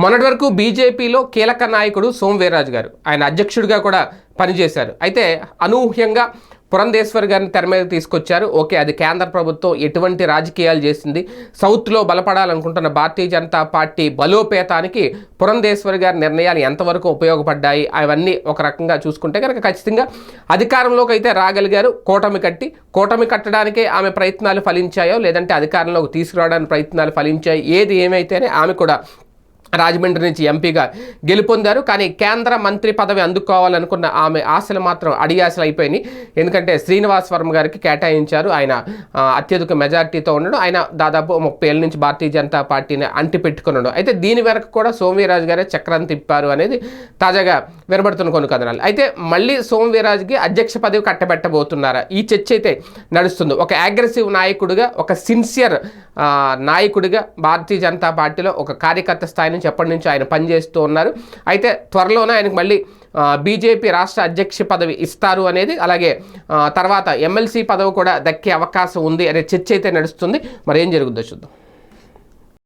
మొన్నటి వరకు బీజేపీలో కీలక నాయకుడు సోమ్ గారు. ఆయన అధ్యక్షుడిగా కూడా పనిచేశారు. అయితే అనూహ్యంగా పురంధేశ్వర్ గారిని తెర మీద తీసుకొచ్చారు. ఓకే అది కేంద్ర ప్రభుత్వం ఎటువంటి రాజకీయాలు చేసింది? సౌత్లో బలపడాలనుకుంటున్న భారతీయ జనతా పార్టీ బలోపేతానికి పురంధేశ్వర్ గారి నిర్ణయాలు ఎంతవరకు ఉపయోగపడ్డాయి? అవన్నీ ఒక రకంగా చూసుకుంటే కనుక ఖచ్చితంగా అధికారంలోకి అయితే రాగలిగారు. కూటమి కట్టి కూటమి కట్టడానికే ఆమె ప్రయత్నాలు ఫలించాయో లేదంటే అధికారంలోకి తీసుకురావడానికి ప్రయత్నాలు ఫలించాయి? ఏది ఏమైతేనే ఆమె కూడా రాజమండ్రి నుంచి ఎంపీగా గెలుపొందారు. కానీ కేంద్ర మంత్రి పదవి అందుకోవాలనుకున్న ఆమె ఆశలు మాత్రం అడియాశలు అయిపోయినాయి. ఎందుకంటే శ్రీనివాస్ వర్మ గారికి కేటాయించారు. ఆయన అత్యధిక మెజార్టీతో ఉండడం ఆయన దాదాపు ముప్పై ఏళ్ళ నుంచి భారతీయ జనతా పార్టీని అంటిపెట్టుకున్నాడు. అయితే దీని వరకు కూడా సోమవీరాజు గారే చక్రం తిప్పారు అనేది తాజాగా వినబడుతున్న కొన్ని కథనాలు. అయితే మళ్ళీ సోమవీరాజుకి అధ్యక్ష పదవి కట్టబెట్టబోతున్నారా? ఈ చర్చ అయితే నడుస్తుంది. ఒక అగ్రెసివ్ నాయకుడిగా ఒక సిన్సియర్ నాయకుడిగా భారతీయ జనతా పార్టీలో ఒక కార్యకర్త స్థాయి నుంచి ఎప్పటి నుంచి ఆయన పనిచేస్తూ ఉన్నారు. అయితే త్వరలోనే ఆయనకు మళ్ళీ బీజేపీ రాష్ట్ర అధ్యక్ష పదవి ఇస్తారు అనేది అలాగే తర్వాత ఎమ్మెల్సీ పదవి కూడా దక్కే అవకాశం ఉంది అనే చర్చ అయితే నడుస్తుంది. మరి ఏం జరుగుద్దో చూద్దాం.